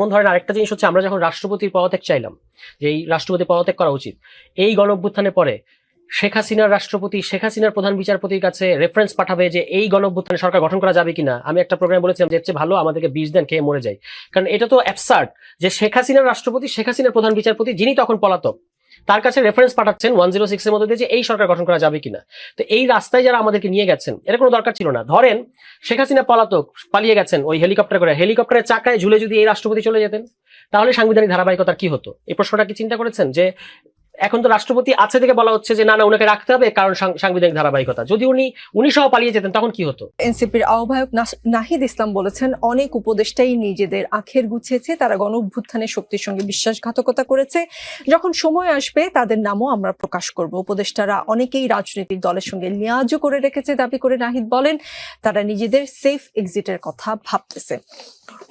যেমন ধরেন আরেকটা জিনিস হচ্ছে আমরা যখন রাষ্ট্রপতির পদত্যাগ চাইলাম, যে এই রাষ্ট্রপতি পদত্যাগ করা উচিত, এই গণ অভ্যুত্থানের পরে শেখ হাসিনার রাষ্ট্রপতি, শেখ হাসিনার প্রধান বিচারপতির কাছে রেফারেন্স পাঠাবে যে এই গণ অভ্যুত্থানে সরকার গঠন করা যাবে কিনা। আমি একটা প্রোগ্রাম বলেছিলাম যে হচ্ছে ভালো আমাদেরকে বিষ দেন, খেয়ে মরে যায়। কারণ এটা তো অ্যাপসার্ট যে শেখ হাসিনার রাষ্ট্রপতি, শেখ হাসিনার প্রধান বিচারপতি, যিনি তখন পলাতক তার কাছে রেফারেন্স পাঠাচ্ছেন ওয়ান জিরো সিক্সের মধ্যে দিয়ে যে এই সরকার গঠন করা যাবে কিনা। তো এই রাস্তায় যারা আমাদেরকে নিয়ে গেছেন, এর কোনো দরকার ছিল না। ধরেন, শেখ হাসিনা পলাতক পালিয়ে গেছেন ওই হেলিকপ্টার করে। হেলিকপ্টারের চাকায় ঝুলে যদি এই রাষ্ট্রপতি চলে যেতেন, তাহলে সাংবিধানিক ধারাবাহিকতার কি হতো? এই প্রশ্নটা কি চিন্তা করেছেন? যে এখন তো রাষ্ট্রপতি আছে থেকে বলা হচ্ছে যে, না না, ওনাকে রাখতে হবে কারণ সাংবিধানিক ধারাবাহিকতা। যদি উনি উনি সহ পালিয়ে যেতেন, তখন কি হতো? এনসিপির আহ্বায়ক নাহিদ ইসলাম বলেছেন, অনেক উপদেষ্টাই নিজেদের আখের গুছিয়েছে তারা গণ অভ্যুত্থানের শক্তির সঙ্গে বিশ্বাসঘাতকতা করেছে। যখন সময় আসবে, তাদের নামও আমরা প্রকাশ করব। উপদেষ্টারা অনেকেই রাজনৈতিক দলের সঙ্গে লিয়াজও করে রেখেছে দাবি করে নাহিদ বলেন, তারা নিজেদের সেফ এক্সিটের কথা ভাবতেছে।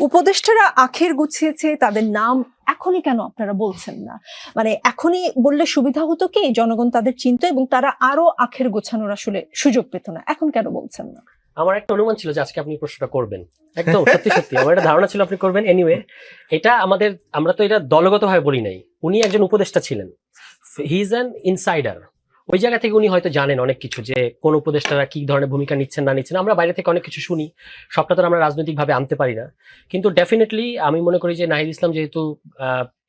উপদেষ্টারা আখের গুছিয়েছে, তাদের নাম এখনই কেন আপনারা বলছেন না? মানে এখনই বললে সুবিধা হতো কি? জনগণ তাদের চিন্তা এবং তারা আরও আখের গোছানোর আসলে সুযোগ পেত না। এখন কেন বলছেন না? আমার একটা অনুমান ছিল যে আজকে আপনি প্রশ্নটা করবেন। একদম, সত্যি সত্যি। আমার একটা ধারণা ছিল আপনি করবেন। এনিওয়ে এটা আমাদের, আমরা তো এটা দলগত দলগতভাবে বলি নাই। উনি একজন উপদেষ্টা ছিলেন। হি ইজ অ্যান ইনসাইডার ওই জায়গা থেকে উনি হয়তো জানেন অনেক কিছু যে কোন উপদেষ্টারা কি ধরনের ভূমিকা নিচ্ছেন, না নিচ্ছেন। আমরা বাইরে থেকে অনেক কিছু শুনি, সবটা তো আমরা রাজনৈতিকভাবে আনতে পারি না। কিন্তু ডেফিনেটলি আমি মনে করি যে নাহিদ ইসলাম যেহেতু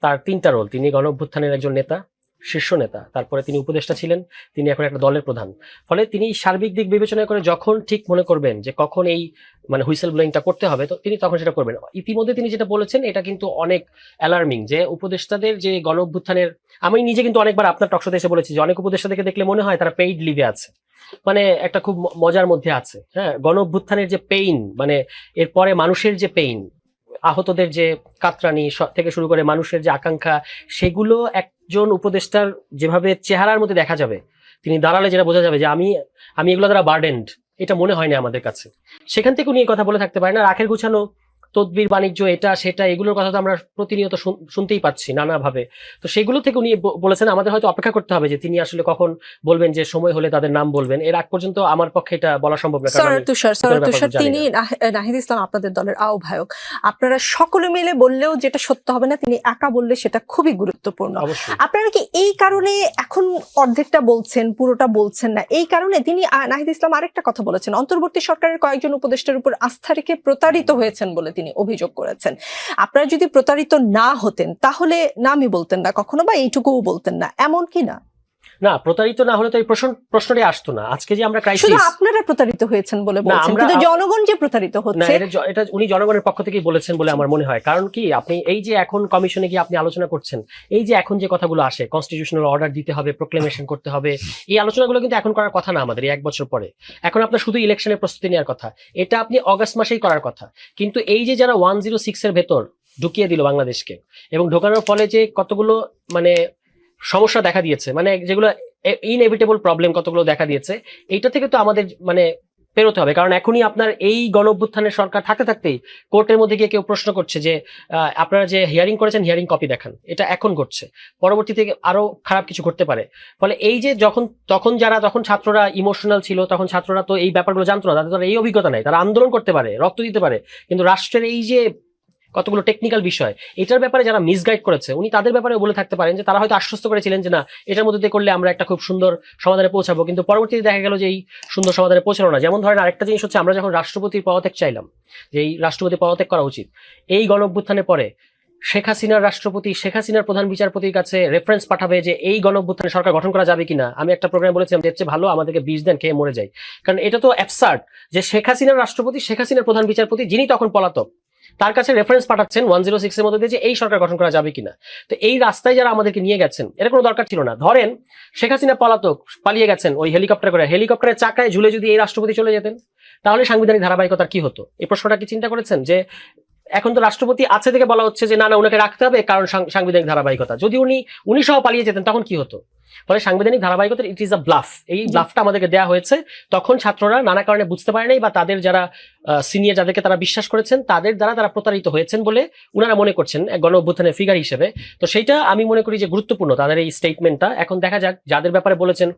তার তিনটা রোল তিনি গণ অভ্যুত্থানের একজন নেতা শীর্ষ নেতা। তারপরে তিনি উপদেষ্টা ছিলেন, তিনি এখন একটা দলের প্রধান। ফলে তিনি সার্বিক দিক বিবেচনা করে যখন ঠিক মনে করবেন যে কখন এই মানে হুইসেল ব্লোয়িংটা করতে হবে, তো তিনি তখন সেটা করবেন। ইতিমধ্যে তিনি যেটা বলেছেন, এটা কিন্তু অনেক অ্যালার্মিং যে উপদেষ্টাদের যে গণ অভ্যুত্থানের আমি নিজে কিন্তু অনেকবার আপনার টকশোতে এসে বলেছি যে অনেক উপদেষ্টাদেরকে দেখলে মনে হয় তারা পেইড লিভে আছে। মানে একটা খুব মজার মধ্যে আছে। হ্যাঁ গণ অভ্যুত্থানের যে পেইন মানে এরপরে মানুষের যে পেইন আহতদের যে কাতরানি থেকে শুরু করে মানুষের যে আকাঙ্ক্ষা, সেগুলো একজন উপদেষ্টার যেভাবে চেহারার মধ্যে দেখা যাবে, তিনি দাঁড়ালে যেটা বোঝা যাবে যে আমি আমি এগুলো দ্বারা বার্ডেন্ড এটা মনে হয় না আমাদের কাছে। সেখান থেকে উনি এই কথা বলে থাকতে পারেন। আর আখের গুছানো তদবির বাণিজ্য এটা সেটা এগুলোর কথা তো আমরা প্রতিনিয়ত শুনতেই পাচ্ছি নানাভাবে। তো সেগুলো থেকে উনি বলেছেন আমাদের হয়তো অপেক্ষা করতে হবে যে তিনি আসলে কখন বলবেন যে সময় হলে তাদের নাম বলবেন। এর আগ পর্যন্ত আমার পক্ষে এটা বলা সম্ভব না তুষার তুষার তিনি নাহিদ ইসলাম আপনাদের দলের আহ্বায়ক। আপনারা সকলে মিলে বললেও যেটা সত্য হবে না তিনি একা বললে সেটা খুবই গুরুত্বপূর্ণ। আপনারা কি এই কারণে এখন অর্ধেকটা বলছেন পুরোটা বলছেন না? এই কারণে তিনি নাহিদ ইসলাম আরেকটা কথা বলেছেন। অন্তর্বর্তী সরকারের কয়েকজন উপদেষ্টার উপর আস্থা রেখে প্রতারিত হয়েছেন বলে তিনি অভিযোগ করেছেন। আপনারা যদি প্রতারিত না হতেন, তাহলে নামই বলতেন না, কখনো বা এইটুকুও বলতেন না, এমন কি না? না প্রতারিত না হলে তো এই প্রশ্ন প্রশ্নটাই আসতো না। আজকে যে আমরা ক্রাইসিস শুধু আপনারা প্রতারিত হয়েছেন বলে বলছেন কিন্তু জনগণ যে প্রতারিত না হচ্ছে এটা এটা উনি জনগণের পক্ষ থেকেই বলেছেন বলে আমার মনে হয়। কারণ কি আপনি এই যে এখন কমিশনে গিয়ে আপনি আলোচনা করছেন এই যে এখন যে কথাগুলো আসে কনস্টিটিউশনাল অর্ডার দিতে হবে প্রোক্লেমেশন করতে হবে এই আলোচনাগুলো কিন্তু এখন করার কথা না আমাদের এক বছর পরে। এখন আপনার শুধু ইলেকশনের প্রস্তুতি নেওয়ার কথা। এটা আপনি অগস্ট মাসেই করার কথা। কিন্তু এই যে যারা ওয়ান জিরো সিক্স এর ভেতর ঢুকিয়ে দিল বাংলাদেশকে এবং ঢোকানোর ফলে যে কতগুলো মানে সমস্যা দেখা দিয়েছে। মানে যেগুলো ইনএভিটেবল প্রবলেম কতগুলো দেখা দিয়েছে, এইটা থেকে তো আমাদের মানে পেরোতে হবে। কারণ এখনই আপনার এই গণ অভ্যুত্থানের সরকার থাকতে থাকতেই কোর্টের মধ্যে গিয়ে কেউ প্রশ্ন করছে যে আপনারা যে হিয়ারিং করেছেন হিয়ারিং কপি দেখান। এটা এখন ঘটছে। পরবর্তীতে আরও খারাপ কিছু ঘটতে পারে। ফলে এই যে যখন, তখন যারা, তখন ছাত্ররা ইমোশনাল ছিল, তখন ছাত্ররা তো এই ব্যাপারগুলো জানতো না। তাদের তো আর এই অভিজ্ঞতা নাই। তারা আন্দোলন করতে পারে, রক্ত দিতে পারে। কিন্তু রাষ্ট্রের এই যে কতগুলো টেকনিক্যাল বিষয়। এটার ব্যাপারে যারা মিসগাইড করেছে, উনি তাদের ব্যাপারে বলে থাকতে পারেন যে, তারা হয়তো আশ্বস্ত করেছিলেন যে, না, এটার মধ্যে দিয়ে করলে আমরা একটা খুব সুন্দর সমাধানে পৌঁছাবো। কিন্তু পরবর্তীতে দেখা গেল যে, এই সুন্দর সমাধানে পৌঁছানো না। যেমন ধরেন আরেকটা জিনিস হচ্ছে, আমরা যখন রাষ্ট্রপতির পদত্যাগ চাইলাম, যে, এই রাষ্ট্রপতি পদত্যাগ করা উচিত, এই গণ পরে শেখ হাসিনার রাষ্ট্রপতি, শেখ হাসিনার প্রধান বিচারপতির কাছে রেফারেন্স পাঠাবে যে, এই গণ অভ্যুত্থানে সরকার গঠন করা যাবে কিনা। আমি একটা প্রোগ্রাম বলেছিলাম যে ভালো আমাদেরকে বিষ দেন, খেয়ে মরে যাই কারণ এটা তো অ্যাবসার্ড যে, শেখ হাসিনার রাষ্ট্রপতি, শেখ হাসিনার প্রধান বিচারপতি, যিনি তখন পলাতক তার কাছে রেফারেন্স পাঠাচ্ছেন ওয়ান জিরো সিক্সের মধ্যে দিয়ে যে এই সরকার গঠন করা যাবে কিনা। তো এই রাস্তায় যারা আমাদেরকে নিয়ে গেছেন এটা কোনো দরকার ছিল না। ধরেন, শেখ হাসিনা পলাতক পালিয়ে গেছেন ওই হেলিকপ্টার করে। হেলিকপ্টারের চাকায় ঝুলে যদি এই রাষ্ট্রপতি চলে যেতেন, তাহলে সাংবিধানিক ধারাবাহিকতার কি হতো? এই প্রশ্নটা কি চিন্তা করেছেন? যে এখন তো রাষ্ট্রপতি আছে থেকে বলা হচ্ছে যে না না ওনাকে রাখতে হবে কারণ সাংবিধানিক ধারাবাহিকতা। যদি উনি উনি সহ পালিয়ে যেতেন তখন কি হতো? ফলে সাংবিধানিক ধারাবাহিকতার ইট ইজ আ ব্লাফ এই ব্লাফটা আমাদেরকে দেওয়া হয়েছে। তখন ছাত্ররা নানা কারণে বুঝতে পারে নাই বা তাদের যারা সিনিয়র যাদেরকে তারা বিশ্বাস করেছেন তাদের দ্বারা তারা প্রতারিত হয়েছেন বলে উনারা মনে করছেন এক গণ অভ্যুত্থানের ফিগার হিসেবে। তো সেইটা আমি মনে করি যে গুরুত্বপূর্ণ তাদের এই স্টেটমেন্টটা এখন দেখা যাক যাদের ব্যাপারে বলেছেন